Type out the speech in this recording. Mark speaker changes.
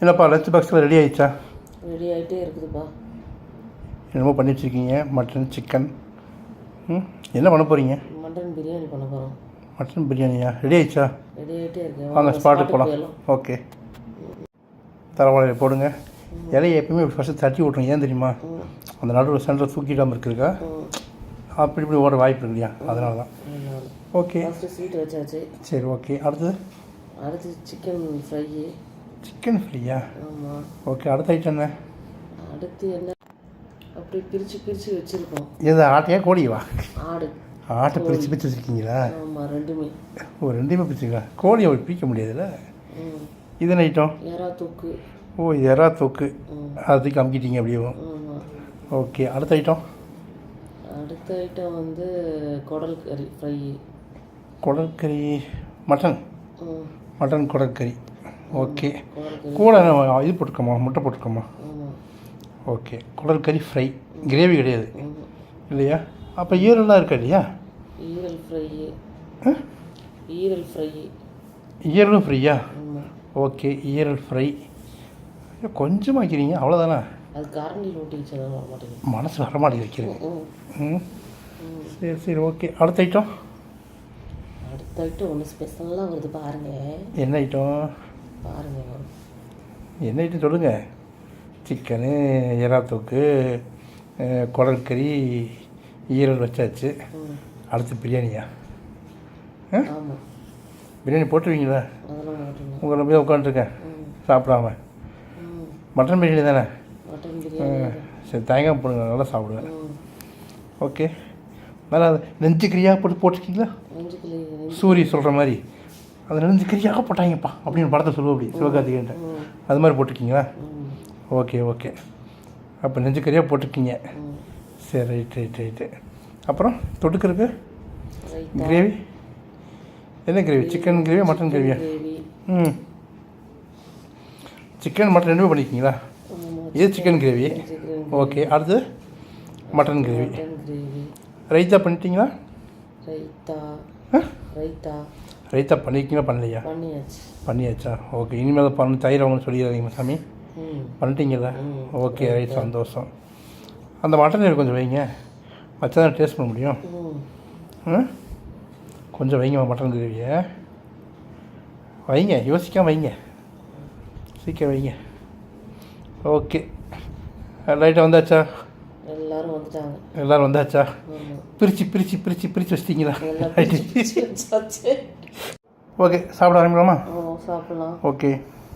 Speaker 1: என்னப்பா லஞ்ச் பாக்ஸில் ரெடி ஆயிடுச்சா?
Speaker 2: ரெடி ஆகிட்டே இருக்குதுப்பா.
Speaker 1: என்னமோ பண்ணி வச்சுருக்கீங்க மட்டன் சிக்கன் ம் என்ன பண்ண போகிறீங்க
Speaker 2: மட்டன் பிரியாணி பண்ண போகிறோம்
Speaker 1: மட்டன் பிரியாணியா? ரெடி ஆயிடுச்சா?
Speaker 2: ரெடி ஆகிட்டே இருக்கு
Speaker 1: வாங்க ஸ்பாட்டுக்கு போகலாம் ஓகே தரவாழையில் போடுங்க. இலையை எப்பயுமே ஃபஸ்ட்டு தட்டி விட்ருங்க ஏன் தெரியுமா? அந்த நடுவில் சென்டர் தூக்கிடாமல் இருக்கிறதுக்கா?
Speaker 2: ம்.
Speaker 1: அப்படி இப்படி ஓட வாய்ப்பு இருக்கு இல்லையா அதனால தான். ஓகே சரி ஓகே அடுத்தது?
Speaker 2: அடுத்து சிக்கன் ஃப்ரை
Speaker 1: சிக்கன் ஃப்ரீயா
Speaker 2: ஆமாம்
Speaker 1: ஓகே அடுத்த ஐட்டம் என்ன?
Speaker 2: அடுத்து என்ன? அப்படி பிரித்து பிரித்து வச்சுருக்கோம்.
Speaker 1: எது ஆட்டையா கோழிவா
Speaker 2: ஆடு.
Speaker 1: ஆட்டை பிரித்து பிரித்து வச்சுருக்கீங்களா?
Speaker 2: ஆமாம் ரெண்டுமே.
Speaker 1: ஓ ரெண்டுமே பிரிச்சுங்களா கோழியை அப்படி பிரிக்க முடியாதுல்ல? இது ஐட்டம்
Speaker 2: எறா தூக்கு.
Speaker 1: ஓ இது எறா தொக்கு.
Speaker 2: ம்.
Speaker 1: அதுக்கு அமுக்கிட்டீங்க அப்படியே. ஓகே அடுத்த ஐட்டம்
Speaker 2: அடுத்த ஐட்டம் வந்து குடல் கறி ஃப்ரை
Speaker 1: மட்டன்
Speaker 2: ம்
Speaker 1: மட்டன் குடற்கறி ஓகே
Speaker 2: குடல் கறி.
Speaker 1: கூட என்ன இது போட்டுக்கோமா முட்டை போட்டுக்கோமா?
Speaker 2: ஆமாம்
Speaker 1: ஓகே குடற்கறி ஃப்ரை கிரேவி கிடையாது. இல்லையா? அப்போ ஈரல்லாம் இருக்கா இல்லையா?
Speaker 2: ஈரல் ஃப்ரை? ஈரல் ஃப்ரை
Speaker 1: ஈரலும் ஃப்ரீயா ஓகே ஈரல் ஃப்ரை கொஞ்சமாக வைக்கிறீங்க அவ்வளோதானே
Speaker 2: அது கரண்டியில் ஊட்டி வச்சதான் வர மாட்டேங்குது.
Speaker 1: மனசு வரமாட்டேங்குது வைக்கிறீங்க
Speaker 2: ம்.
Speaker 1: சரி சரி. ஓகே அடுத்த ஐட்டம்
Speaker 2: அடுத்த ஐட்டம் ஒன்று ஸ்பெஷலாக வருது பாருங்க.
Speaker 1: என்ன ஐட்டம்
Speaker 2: பாருங்க.
Speaker 1: என்ன ஐட்டம் சொல்லுங்கள் சிக்கனு எறா தொக்கு அஹ், குடல் கறி ஈரல் வச்சாச்சு. அடுத்து பிரியாணியா? பிரியாணி போட்டுருவீங்களா? உங்களை போய் உட்காந்துருக்கேன். சாப்பிடாம. மட்டன் பிரியாணி தானே? சரி தேங்காய் போடுங்க. நல்லா சாப்பிடுவேன் ஓகே. நல்லா நெஞ்சு கறியாக போட்டு போட்டிருக்கீங்களா? சூரி சொல்கிற மாதிரி. அது நெஞ்சு கறியாக போட்டாங்கப்பா அப்படின்னு படத்தை சொல்லுவோம் அப்படி சிவகார்த்திகேயன்ட்ட.
Speaker 2: ம்
Speaker 1: அது மாதிரி போட்டிருக்கீங்களா? Okay okay. அப்போ நெஞ்சு கறியாக போட்டிருக்கீங்க சரி ரைட் ரைட் ரைட்டு அப்புறம் தொட்டுக்கிறதுக்கு கிரேவி? என்ன கிரேவி? சிக்கன் கிரேவி மட்டன் கிரேவியா?
Speaker 2: கிரேவி.
Speaker 1: ம். சிக்கன் மட்டன் ரெண்டுமே பண்ணிக்கிங்களா
Speaker 2: ஆமாம்
Speaker 1: இது சிக்கன் கிரேவி. ஓகே அடுத்து மட்டன் கிரேவி. ரைத்தா பண்ணிட்டீங்களா?
Speaker 2: ரைத்தா? ரைத்தா.
Speaker 1: ரைத்தா பண்ணிருக்கீங்களா பண்ணலையா?
Speaker 2: பண்ணியாச்சு.
Speaker 1: பண்ணியாச்சா? ஓகே இனிமேல் பண்ண தயிர் அவங்க சொல்லிடுறீங்க சாமி. பண்ணிட்டீங்களா. ஓகே ரைட் சந்தோஷம். அந்த மட்டன் கொஞ்சம் வைங்க. வச்சா தான் டேஸ்ட் பண்ண முடியும். கொஞ்சம் வைங்க மட்டன் கிரேவியை. வைங்க யோசிக்காம வைங்க. சீக்கிரம் வைங்க. ஓகே. ரைட்டாக வந்தாச்சா?
Speaker 2: எல்லாரும் வந்துட்டாங்க.
Speaker 1: எல்லோரும் வந்தாச்சா? பிரித்து பிரித்து பிரித்து பிரித்து வச்சிட்டிங்களா? ஓகே சாப்பிட ஆரம்பிக்கலாமா? ஓகே.